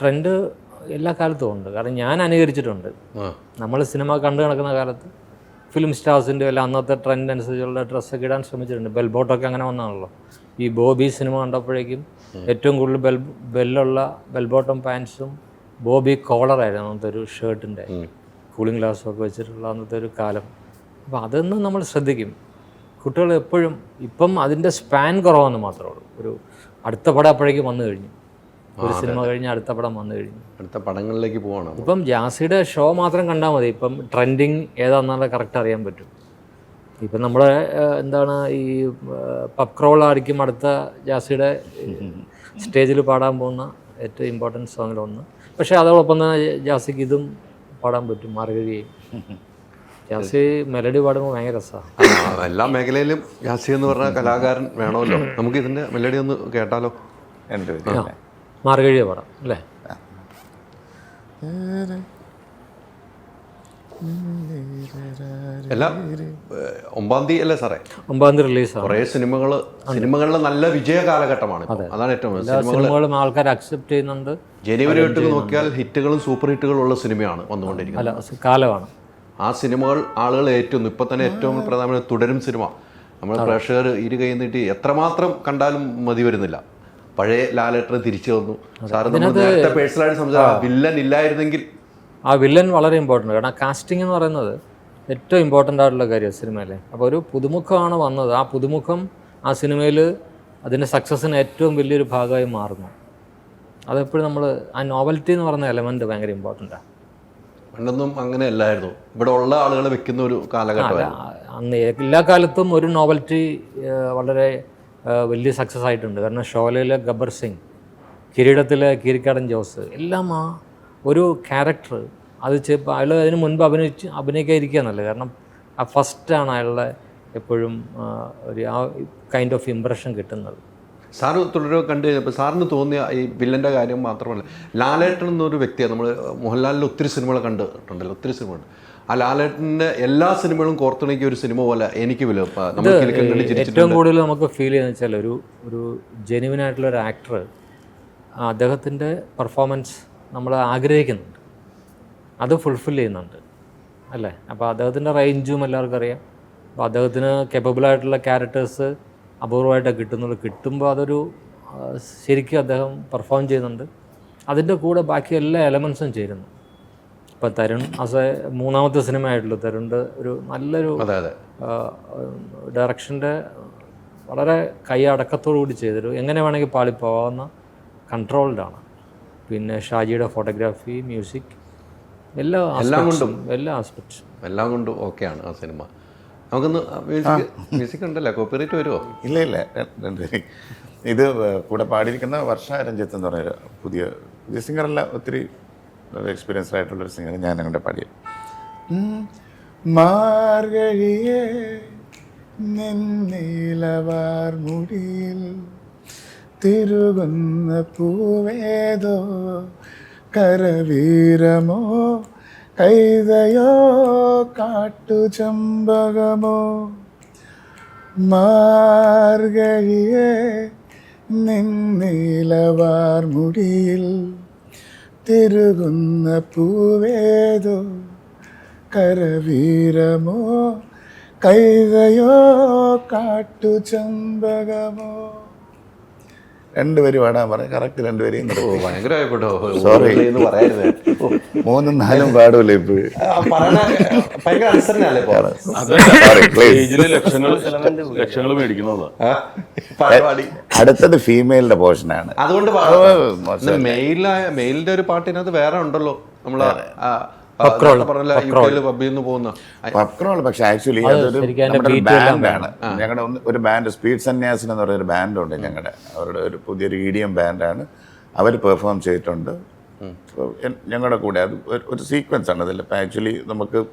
Trend എല്ലാ കാലത്തും ഉണ്ട്. കാരണം ഞാൻ അനുകരിച്ചിട്ടുണ്ട്. നമ്മൾ സിനിമ കണ്ടു നടക്കുന്ന കാലത്ത് ഫിലിം സ്റ്റാർസിന്റെ എല്ലാം അന്നത്തെ ട്രെൻഡ് അനുസരിച്ചുള്ള ഡ്രസ്സൊക്കെ ഇടാൻ ശ്രമിച്ചിട്ടുണ്ട്. ബെൽബോട്ടൊക്കെ അങ്ങനെ വന്നാണല്ലോ. ഈ ബോബി സിനിമ കണ്ടപ്പോഴേക്കും ഏറ്റവും കൂടുതൽ ബെൽ ബെല്ലുള്ള ബെൽബോട്ടം പാൻസും ബോബി കോളറായിരുന്നു അന്നത്തെ ഒരു ഷർട്ടിന്റെ കൂളിംഗ് ഗ്ലാസ് ഒക്കെ വെച്ചിട്ടുള്ള അന്നത്തെ ഒരു കാലം. അപ്പോൾ അതൊന്നും നമ്മൾ ശ്രദ്ധിക്കും. കുട്ടികൾ എപ്പോഴും ഇപ്പം അതിന്റെ സ്പാൻ കുറവാന്ന് മാത്രമേ ഉള്ളൂ. ഒരു അടുത്ത പടം അപ്പോഴേക്കും വന്നു കഴിഞ്ഞു. ഒരു സിനിമ കഴിഞ്ഞ് അടുത്ത പടം വന്നു കഴിഞ്ഞു. അടുത്ത പടങ്ങളിലേക്ക് പോകണം. ഇപ്പം ജാസിയുടെ ഷോ മാത്രം കണ്ടാൽ മതി. ഇപ്പം ട്രെൻഡിങ് ഏതാണെന്നുള്ള കറക്റ്റ് അറിയാൻ പറ്റും. ഇപ്പം നമ്മുടെ എന്താണ് ഈ പബ് ക്രോൾ ആയിരിക്കും അടുത്ത ജാസിയുടെ സ്റ്റേജിൽ പാടാൻ പോകുന്ന ഏറ്റവും ഇമ്പോർട്ടന്റ് സോങ്ങിലൊന്ന് പക്ഷേ അതോടൊപ്പം തന്നെ ജാസിക്ക് ഇതും പാടാൻ പറ്റും. മാർഗഴിയും ജാസി മെലഡി പാടുമ്പോൾ ഭയങ്കര രസമാണ് എല്ലാ മേഖലയിലും ജാസി എന്ന് പറഞ്ഞ കലാകാരൻ വേണമല്ലോ. നമുക്ക് ഇതിന്റെ മെലഡി ഒന്ന് കേട്ടാലോ? രണ്ടുപേരും മാർഗഴിയെ പടം അല്ലേ? എല്ലാം ഒമ്പതാം തീയതി അല്ലേ സാറേ? ഒമ്പാം തീയതി റിലീസ് കുറേ സിനിമകൾ സിനിമകളിലെ നല്ല വിജയ കാലഘട്ടമാണ് അതാണ് ഏറ്റവും സിനിമകളും ആൾക്കാർ അക്സെപ്റ്റ് ചെയ്യുന്നുണ്ട്. ജനുവരി എട്ട് നോക്കിയാൽ ഹിറ്റുകളും സൂപ്പർ ഹിറ്റുകളും ഉള്ള സിനിമയാണ് വന്നുകൊണ്ടിരിക്കുന്നത്. കാലമാണ്. ആ സിനിമകൾ ആളുകൾ ഏറ്റവും ഇപ്പൊ തന്നെ ഏറ്റവും പ്രധാനമായ തുടരും സിനിമ. നമ്മൾ പ്രേക്ഷകർ ഇരു കൈ നീട്ടി എത്രമാത്രം കണ്ടാലും മതി വരുന്നില്ല. പഴയ ലാലേട്ടർ തിരിച്ചു വന്നു സാറ് നമ്മൾ നേരത്തെ പേഴ്സണലായിട്ട് സംസാരിച്ചു. വില്ലൻ ഇല്ലായിരുന്നെങ്കിൽ. ആ വില്ലൻ വളരെ ഇമ്പോർട്ടന്റ് കാരണം കാസ്റ്റിംഗ് എന്ന് പറയുന്നത് ഏറ്റവും ഇമ്പോർട്ടന്റ് ആയിട്ടുള്ള കാര്യം സിനിമയിലെ. അപ്പോൾ ഒരു പുതുമുഖമാണ് വന്നത്. ആ പുതുമുഖം ആ സിനിമയിൽ അതിന്റെ സക്സസ്സിന് ഏറ്റവും വലിയൊരു ഭാഗമായി മാറുന്നു. അതെപ്പോഴും നമ്മൾ ആ നോവൽറ്റി എന്ന് പറയുന്ന എലമെന്റ് ഭയങ്കര ഇമ്പോർട്ടന്റാണ് പണ്ടൊന്നും അങ്ങനെ അല്ലായിരുന്നു ഇവിടെ ഉള്ള ആളുകളെ വെക്കുന്ന ഒരു കാലഘട്ടം അന്ന് എല്ലാ കാലത്തും ഒരു നോവൽറ്റി വളരെ വലിയ സക്സസ് ആയിട്ടുണ്ട്. കാരണം ഷോലയിലെ ഗബ്ബർ സിംഗ് കിരീടത്തിലെ കീരിക്കാടൻ ജോസ് എല്ലാം ആ ഒരു ക്യാരക്ടർ അത് ചിലപ്പോൾ അയാൾ അതിന് മുൻപ് അഭിനയിച്ച് അഭിനയിക്കാതിരിക്കുകയെന്നല്ല കാരണം ആ ഫസ്റ്റാണ് അയാളുടെ എപ്പോഴും ഒരു ആ കൈൻഡ് ഓഫ് ഇമ്പ്രഷൻ കിട്ടുന്നത്. സാറ് തുടരുക കണ്ടു കഴിഞ്ഞപ്പോൾ സാറിന് തോന്നിയ ഈ വില്ലന്റെ കാര്യം മാത്രമല്ല. ലാലേട്ടൻ എന്നൊരു വ്യക്തിയാണ്. നമ്മൾ മോഹൻലാലിന്റെ ഒത്തിരി സിനിമകൾ കണ്ടിട്ടുണ്ടല്ലോ ഒത്തിരി സിനിമകൾ. ആ ലാലേട്ടന്റെ എല്ലാ സിനിമകളും കോർത്തിണക്കിയ ഒരു സിനിമ പോലെ എനിക്ക് വില ഏറ്റവും കൂടുതൽ നമുക്ക് ഫീൽ ചെയ്യുന്ന വെച്ചാൽ ഒരു ഒരു ജെനുവിൻ ആയിട്ടുള്ള ഒരു ആക്ടർ അദ്ദേഹത്തിന്റെ പെർഫോമൻസ് നമ്മൾ ആഗ്രഹിക്കുന്നുണ്ട്. അത് ഫുൾഫിൽ ചെയ്യുന്നുണ്ട്. അല്ലേ? അപ്പോൾ അദ്ദേഹത്തിന്റെ റേഞ്ചും എല്ലാവർക്കും അറിയാം. അപ്പോൾ അദ്ദേഹത്തിന് കേപ്പബിളായിട്ടുള്ള ആയിട്ടുള്ള ക്യാരക്ടേഴ്സ് അപൂർവമായിട്ട് കിട്ടുന്നുള്ളൂ കിട്ടുമ്പോൾ അതൊരു ശരിക്കും അദ്ദേഹം പെർഫോം ചെയ്യുന്നുണ്ട്. അതിന്റെ കൂടെ ബാക്കി എല്ലാ എലമെൻസും ചേരുന്നു. ഇപ്പം തരുൺ അസ മൂന്നാമത്തെ സിനിമ ആയിട്ടുള്ളൂ തരുണിന്റെ ഒരു നല്ലൊരു ഡയറക്ഷന്റെ വളരെ കൈ അടക്കത്തോടു കൂടി ചെയ്തൊരു എങ്ങനെ വേണമെങ്കിൽ പാളിപ്പോവാവുന്ന കൺട്രോൾഡാണ് പിന്നെ ഷാജിയുടെ ഫോട്ടോഗ്രാഫി മ്യൂസിക് എല്ലാ എല്ലാം കൊണ്ടും. എല്ലാ ആസ്പെക്ട്സും എല്ലാം കൊണ്ടും ഓക്കെയാണ് ആ സിനിമ. നമുക്കൊന്ന് മ്യൂസിക് ഉണ്ടല്ലോ കോപ്പിറൈറ്റ് വരുമോ ഇല്ല ഇല്ല. രണ്ട് ഇത് കൂടെ പാടിയിരിക്കുന്ന വർഷ രഞ്ജിത്ത് എന്ന് പറഞ്ഞൊരു പുതിയ പുതിയ സിംഗറല്ല ഒത്തിരി എക്സ്പീരിയൻസ്ഡ് ആയിട്ടുള്ളൊരു സിംഗർ ഞാൻ ഞങ്ങളുടെ പാടിയ. മാർഗഴിയെ നിന്നീലവാർ മുടിയിൽ തിരുകുന്ന പൂവേതോ കരവീരമോ കൈതയോ കാട്ടുചമ്പകമോ? മാർഗഴിയെ നിന്നീലവാർ മുടിയിൽ തിരുകുന്ന പൂവേതോ? കരവീരമോ? കൈതയോ കാട്ടുചമ്പകമോ? രണ്ടുപേരും പാടാൻ പറയും കറക്റ്റ് രണ്ടുപേരെയും പറയായിരുന്നേ. മൂന്നും നാലും പാടുമല്ലോ ഇപ്പോഴും അടുത്തത് ഫീമെയിലിന്റെ പോർഷനാണ് അതുകൊണ്ട് മോശം. മെയിലായ മെയിലിന്റെ ഒരു പാട്ടിനകത്ത് വേറെ ഉണ്ടല്ലോ. നമ്മൾ പക്ഷെ ആക്ച്വലി അതൊരു ബാൻഡാണ്. ഞങ്ങളുടെ ഒരു ബാൻഡ് സ്പീഡ് സന്യാസി എന്ന് പറയുന്ന ഒരു ബാൻഡുണ്ട് ഞങ്ങളുടെ അവരുടെ ഒരു പുതിയൊരു ഇഡിയം ബാൻഡാണ്. അവർ പെർഫോം ചെയ്തിട്ടുണ്ട്. ഞങ്ങളുടെ കൂടെ അത് ഒരു- സീക്വൻസ് ആണ്. അതിൽ ആക്ച്വലി നമുക്ക്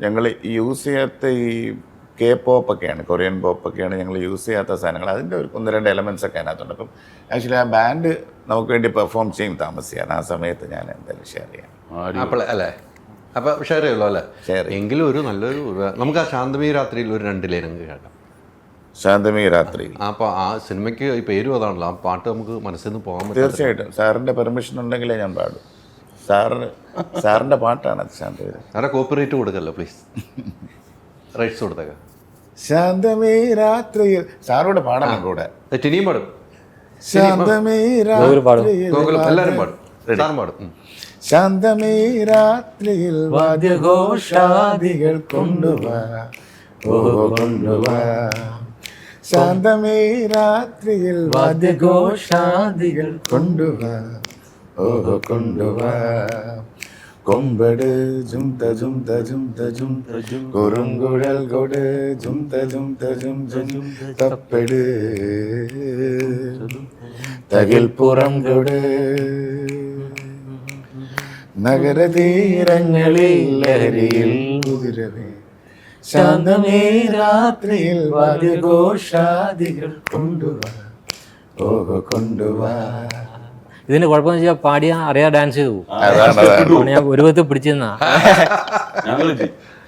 ഞങ്ങൾ യൂസ് ചെയ്യാത്ത ഈ കെ പോപ്പ് ഒക്കെയാണ് കൊറിയൻ പോപ്പ് ഒക്കെയാണ് ഞങ്ങൾ യൂസ് ചെയ്യാത്ത സാധനങ്ങൾ. അതിന്റെ ഒരു ഒന്ന് രണ്ട് എലമെൻസ് ഒക്കെ അതിനകത്തുണ്ട്. അപ്പം ആക്ച്വലി ആ ബാൻഡ് നമുക്ക് വേണ്ടി പെർഫോം ചെയ്യും താമസിയാണ് ആ സമയത്ത് ഞാൻ എന്തായാലും ഷെയർ ചെയ്യാം. അല്ലേ? അപ്പൊ ഷെയർ ചെയ്യുള്ളൂ അല്ലേ? എങ്കിലും ഒരു നല്ലൊരു നമുക്ക് ആ ശാന്തമീ രാത്രിയിൽ ഒരു രണ്ട് ലൈൻ കേട്ടോ ശാന്തമീ രാത്രി. ആ അപ്പോൾ ആ സിനിമയ്ക്ക് ഈ പേരും അതാണല്ലോ ആ പാട്ട് നമുക്ക് മനസ്സിൽ നിന്ന് പോകാൻ പറ്റും. തീർച്ചയായിട്ടും. സാറിന്റെ പെർമിഷൻ ഉണ്ടെങ്കിലേ ഞാൻ പാടും. സാറിന് സാറിന്റെ പാട്ടാണ് ശാന്തമീ സാറെ കോപ്പറേറ്റ് കൊടുക്കല്ലോ പ്ലീസ് റൈറ്റ്സ് കൊടുത്തേക്ക. ശാന്തമേ രാത്രിയിൽ. സാറോട് പാടണം കൂടെ. ടിനിയും പാടും. ശാന്തമേ. രാത്രിയിൽ എല്ലാരും എല്ലാവരും പാടും. സാറും പാടും ശാന്തമേ രാത്രിയിൽ വാദ്യഘോഷാദികൾ കൊണ്ടുവാ ഓ കൊണ്ടുവാ ശാന്തമേ രാത്രിയിൽ വാദ്യഘോഷാദികൾ കൊണ്ടുവാ ഓ കൊണ്ടുവാ കൊമ്പട് ജുംത ജുംത ജുംത ജുംത ജും കുറുങ്കുഴൽ കൊട് ജുംത ജുംത ജും ജും തപ്പെട് തകിൽ പുറം കൊട് നഗരതീരങ്ങളിൽ ലഹരിയിൽ കുതിരവേ. ശാന്തമേ രാത്രിയിൽ വാദ്യഘോഷാദികൾ കൊണ്ടുവാ ഓ കൊണ്ടുവാ. ഇതിന്റെ കുഴപ്പമെന്ന് വെച്ചാൽ പാടിയാ അറിയാ ഡാൻസ് ചെയ്തു. ഞാൻ ഒരു വിധത്തിൽ പിടിച്ചിരുന്ന.